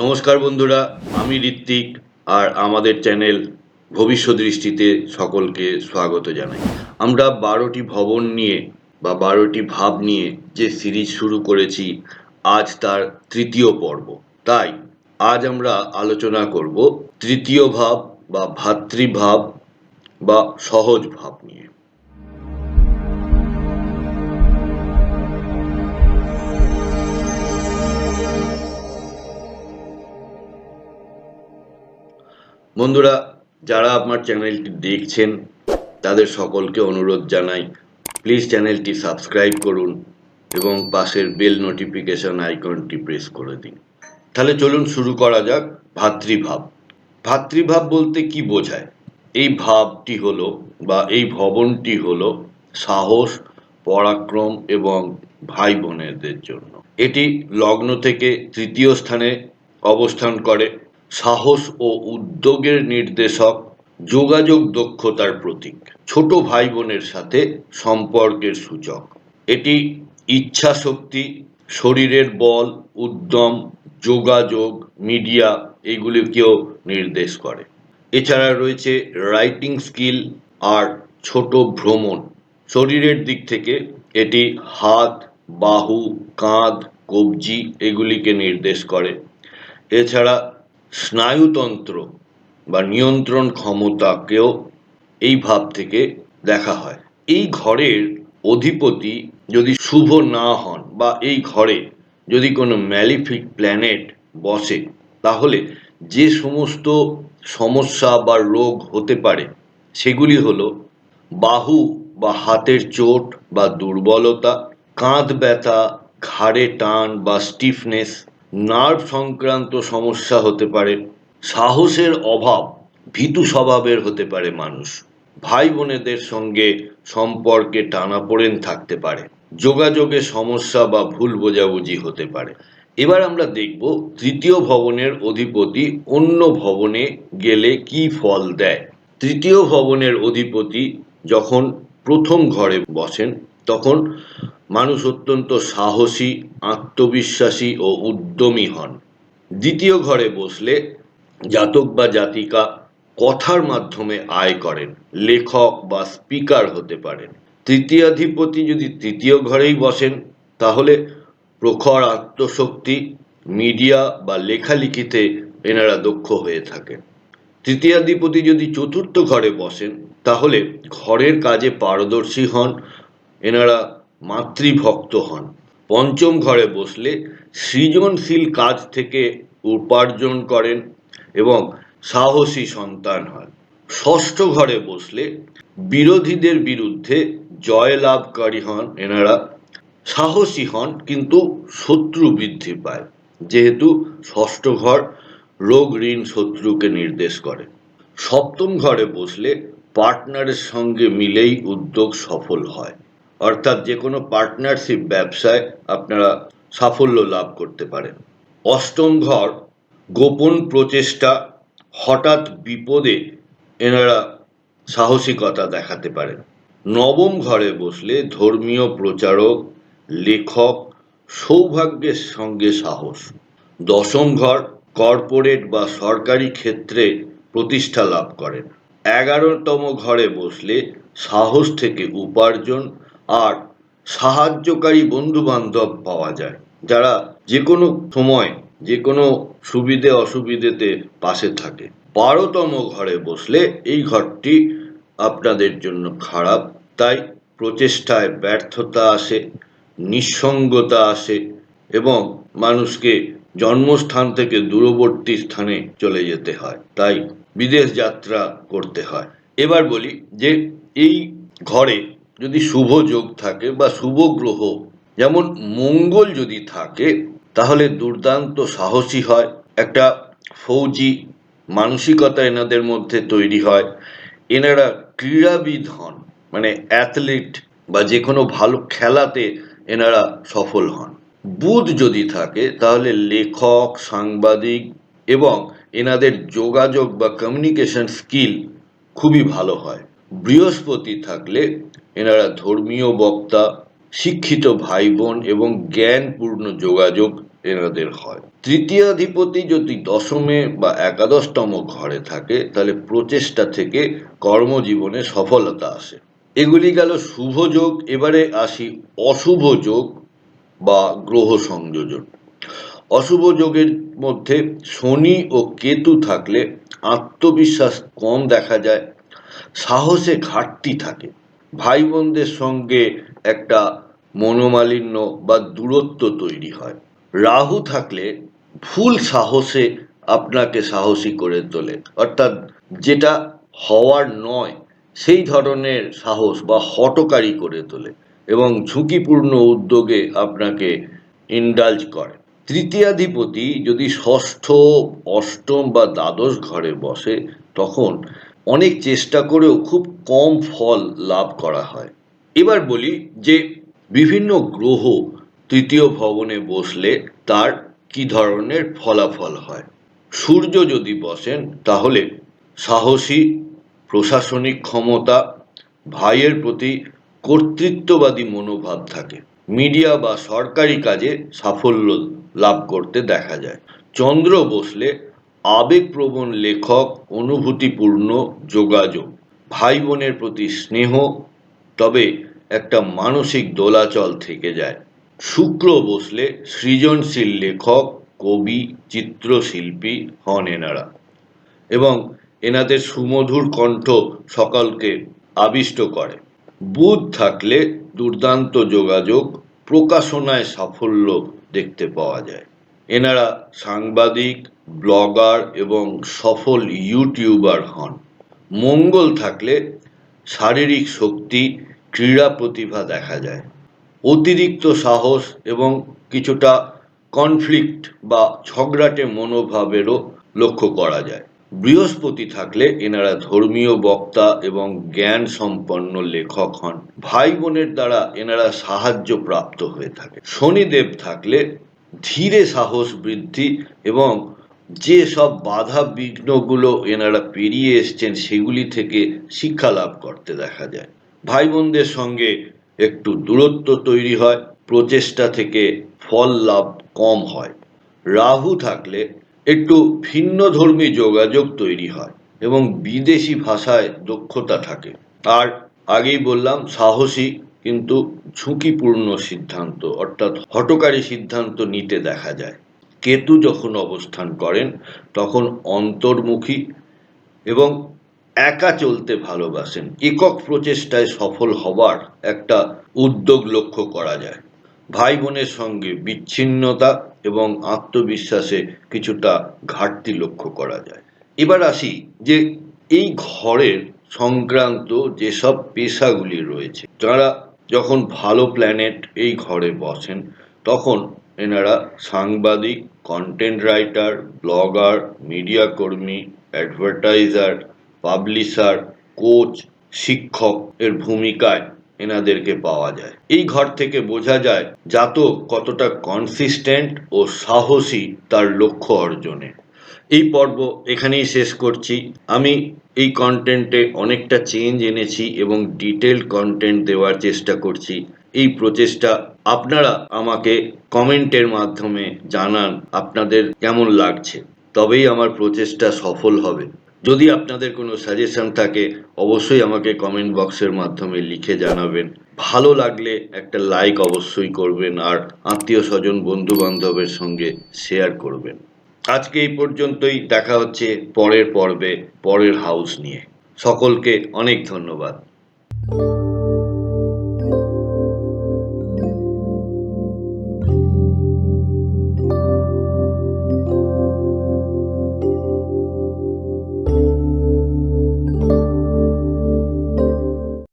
নমস্কার বন্ধুরা, আমি ঋত্বিক আর আমাদের চ্যানেল ভবিষ্যৎ দৃষ্টিতে সকলকে স্বাগত জানাই। আমরা বারোটি ভবন নিয়ে বা বারোটি ভাব নিয়ে যে সিরিজ শুরু করেছি, আজ তার তৃতীয় পর্ব। তাই আজ আমরা আলোচনা করব তৃতীয় ভাব বা ভাতৃভাব বা সহজ ভাব নিয়ে। বন্ধুরা, যারা আমার চ্যানেলটি দেখছেন, তাদের সকলকে অনুরোধ জানাই, প্লিজ চ্যানেলটি সাবস্ক্রাইব করুন এবং পাশের বেল নোটিফিকেশন আইকনটি প্রেস করে দিন। তাহলে চলুন শুরু করা যাক ভাতৃভাব। ভাতৃভাব বলতে কি বোঝায়? এই ভাবটি হলো বা এই ভবনটি হলো সাহস, পরাক্রম এবং ভাই বোনেদের জন্য। এটি লগ্ন থেকে তৃতীয় স্থানে অবস্থান করে। সাহস ও উদ্যোগের নির্দেশক, যোগাযোগ দক্ষতার প্রতীক, ছোট ভাই বোনের সাথে সম্পর্কের সূচক। এটি ইচ্ছা শক্তি শরীরের বল, উদ্যম, যোগাযোগ, মিডিয়া এগুলিকেও নির্দেশ করে। এছাড়া রয়েছে রাইটিং স্কিল আর ছোট ভ্রমণ। শরীরের দিক থেকে এটি হাত, বাহু, কাঁধ, কবজি এগুলিকে নির্দেশ করে। এছাড়া স্নায়ুতন্ত্র বা নিয়ন্ত্রণ ক্ষমতাকেও এই ভাব থেকে দেখা হয়। এই ঘরের অধিপতি যদি শুভ না হন বা এই ঘরে যদি কোনো ম্যালিফিক প্ল্যানেট বসে, তাহলে যে সমস্ত সমস্যা বা রোগ হতে পারে, সেগুলি হলো বাহু বা হাতের চোট বা দুর্বলতা, কাঁধ ব্যথা, ঘাড়ে টান বা স্টিফনেস নার্ভ সংক্রান্ত সমস্যা হতে পারে, সাহসের অভাব, ভীতু স্বভাবের হতে পারে মানুষ। ভাই বোনেদের সঙ্গে সম্পর্কে টানাপোড়েন থাকতে পারে, যোগাযোগে সমস্যা বা ভুল বোঝাবুঝি হতে পারে। এবার আমরা দেখব তৃতীয় ভবনের অধিপতি অন্য ভবনে গেলে কি ফল দেয়। তৃতীয় ভবনের অধিপতি যখন প্রথম ঘরে বসেন তখন মানুষ অত্যন্ত সাহসী, আত্মবিশ্বাসী ও উদ্যমী হন। দ্বিতীয় ঘরে বসলে জাতক বা জাতিকা কথার মাধ্যমে আয় করেন, লেখক বা স্পিকার হতে পারেন। তৃতীয়াধিপতি যদি তৃতীয় ঘরেই বসেন, তাহলে প্রখর আত্মশক্তি, মিডিয়া বা লেখালেখিতে এনারা দক্ষ হয়ে থাকেন। তৃতীয়াধিপতি যদি চতুর্থ ঘরে বসেন, তাহলে ঘরের কাজে পারদর্শী হন এনারা মাতৃভক্ত হন। পঞ্চম ঘরে বসলে সৃজনশীল কাজ থেকে উপার্জন করেন এবং সাহসী সন্তান হয়। ষষ্ঠ ঘরে বসলে বিরোধীদের বিরুদ্ধে জয়লাভকারী হন এনারা। সাহসী হন, কিন্তু শত্রু বৃদ্ধি পায়। যেহেতু ষষ্ঠ ঘর রোগ ঋণ শত্রুকে নির্দেশ করে। সপ্তম ঘরে বসলে পার্টনারের সঙ্গে মিলেই উদ্যোগ সফল হয়। অর্থাৎ যে কোনো পার্টনারশিপ ব্যবসায় আপনারা সাফল্য লাভ করতে পারেন। অষ্টম ঘর, গোপন প্রচেষ্টা, হঠাৎ বিপদে এনারা সাহসিকতা দেখাতে পারেন। নবম ঘরে বসলে ধর্মীয় প্রচারক, লেখক সৌভাগ্যের সঙ্গে সাহস। দশম ঘর, কর্পোরেট বা সরকারি ক্ষেত্রে প্রতিষ্ঠা লাভ করেন। এগারোতম ঘরে বসলে সাহস থেকে উপার্জন আর সাহায্যকারী বন্ধু বান্ধব পাওয়া যায়, যারা যে কোনো সময় যে কোনো সুবিধে অসুবিধেতে পাশে থাকে। বারোতম ঘরে বসলে এই ঘরটি আপনাদের জন্য খারাপ, তাই প্রচেষ্টায় ব্যর্থতা আসে, নিঃসঙ্গতা আসে এবং মানুষকে জন্মস্থান থেকে দূরবর্তী স্থানে চলে যেতে হয়, তাই বিদেশ যাত্রা করতে হয়। এবার বলি যে এই ঘরে যদি শুভ যোগ থাকে বা শুভ গ্রহ, যেমন মঙ্গল যদি থাকে, তাহলে দুর্দান্ত সাহসী হয়। একটা ফৌজি মানসিকতা এনাদের মধ্যে তৈরি হয়। এনারা ক্রীড়াবিদ হন মানে অ্যাথলিট বা যে কোনো ভালো খেলাতে এনারা সফল হন। বুধ যদি থাকে, তাহলে লেখক, সাংবাদিক এবং এনাদের যোগাযোগ বা কমিউনিকেশন স্কিল খুবই ভালো হয়। বৃহস্পতি থাকলে এনারা ধর্মীয় বক্তা, শিক্ষিত ভাই বোন এবং জ্ঞানপূর্ণ যোগাযোগ এনাদের হয়। তৃতীয়াধিপতি যদি দশমে বা একাদশতম ঘরে থাকে, তাহলে প্রচেষ্টা থেকে কর্মজীবনে সফলতা আসে। এগুলি গেল শুভ যোগ, এবারে আসি অশুভ যোগ বা গ্রহ সংযোজন। অশুভ যোগের মধ্যে শনি ও কেতু থাকলে আত্মবিশ্বাস কম দেখা যায় সাহসে ঘাটতি থাকে। ভাই বোনদের সঙ্গে একটা মনোমালিন্য বা দূরত্ব তৈরি হয়। রাহু থাকলে ভুল সাহসে আপনাকে সাহসী করে তোলে। অর্থাৎ যেটা হওয়ার নয়, সেই ধরনের সাহস বা হটকারী করে তোলে এবং ঝুঁকিপূর্ণ উদ্যোগে আপনাকে ইন্ডালজ করে। তৃতীয়াধিপতি যদি ষষ্ঠ, অষ্টম বা দ্বাদশ ঘরে বসে, তখন অনেক চেষ্টা করেও খুব কম ফল লাভ করা হয়। এবার বলি যে বিভিন্ন গ্রহ তৃতীয় ভবনে বসলে তার কি ধরনের ফলাফল হয়? সূর্য যদি বসেন, তাহলে সাহসী, প্রশাসনিক ক্ষমতা, ভাইয়ের প্রতি কর্তৃত্ববাদী মনোভাব থাকে। মিডিয়া বা সরকারি কাজে সাফল্য লাভ করতে দেখা যায়। চন্দ্র বসলে আবেগপ্রবণ লেখক, অনুভূতিপূর্ণ, যোগাযোগ ভাই বোনের প্রতি স্নেহ, তবে একটা মানসিক দোলাচল থেকে যায়। শুক্র বসলে সৃজনশীল লেখক, কবি, চিত্রশিল্পী হন এনারা এবং এনাদের সুমধুর কণ্ঠ সকলকে আবিষ্ট করে। বুধ থাকলে দুর্দান্ত যোগাযোগ, প্রকাশনায় সাফল্য দেখতে পাওয়া যায়। এনারা সাংবাদিক, ব্লগার এবং সফল ইউটিউবার হন। মঙ্গল থাকলে শারীরিক শক্তি, ক্রীড়া প্রতিভা দেখা যায়। অতিরিক্ত সাহস এবং কিছুটা কনফ্লিক্ট বা ঝগড়াটে মনোভাবেরও লক্ষ্য করা যায়। বৃহস্পতি থাকলে এনারা ধর্মীয় বক্তা এবং জ্ঞান সম্পন্ন লেখক হন। ভাই বোনের দ্বারা এনারা সাহায্য প্রাপ্ত হয়ে থাকে। শনিদেব থাকলে ধীরে সাহস বৃদ্ধি এবং যে সব বাধা বিঘ্নগুলো এনারা পেরিয়ে এসছেন সেগুলি থেকে শিক্ষা লাভ করতে দেখা যায়। ভাই বোনদের সঙ্গে একটু দূরত্ব তৈরি হয়, প্রচেষ্টা থেকে ফল লাভ কম হয়। রাহু থাকলে একটু ভিন্ন ধর্মী যোগাযোগ তৈরি হয় এবং বিদেশি ভাষায় দক্ষতা থাকে। আর আগেই বললাম, সাহসী কিন্তু ঝুঁকিপূর্ণ সিদ্ধান্ত, অর্থাৎ হটকারী সিদ্ধান্ত নিতে দেখা যায়। কেতু যখন অবস্থান করেন, তখন অন্তর্মুখী এবং একা চলতে ভালোবাসেন। একক প্রচেষ্টায় সফল হবার একটা উদ্যোগ লক্ষ্য করা যায়। ভাই বোনের সঙ্গে বিচ্ছিন্নতা এবং আত্মবিশ্বাসে কিছুটা ঘাটতি লক্ষ্য করা যায়। এবার আসি যে এই ঘরের সংক্রান্ত যেসব পেশাগুলি রয়েছে, যারা যখন ভালো প্ল্যানেট এই ঘরে বসেন, তখন এনারা সাংবাদিক কন্টেন্ট রাইটার ব্লগার মিডিয়া কর্মী অ্যাডভার্টাইজার পাবলিশার কোচ শিক্ষক এর ভূমিকায় এনাদেরকে পাওয়া যায়। এই ঘর থেকে বোঝা যায় জাতক কতটা কনসিস্টেন্ট ও সাহসী তার লক্ষ্য অর্জনে। এই পর্ব এখানেই শেষ করছি। আমি এই কন্টেন্টে অনেকটা চেঞ্জ এনেছি এবং ডিটেল কন্টেন্ট দেওয়ার চেষ্টা করছি। এই প্রচেষ্টা আপনারা আমাকে কমেন্টের মাধ্যমে জানান আপনাদের কেমন লাগছে। তবেই আমার প্রচেষ্টা সফল হবে। যদি আপনাদের কোনো সাজেশন থাকে, অবশ্যই আমাকে কমেন্ট বক্সের মাধ্যমে লিখে জানাবেন। ভালো লাগলে একটা লাইক অবশ্যই করবেন আর আত্মীয় স্বজন বন্ধু বান্ধবের সঙ্গে শেয়ার করবেন। আজকে এই পর্যন্তই। দেখা হচ্ছে পরের পর্বে পরের হাউস নিয়ে। সকলকে অনেক ধন্যবাদ।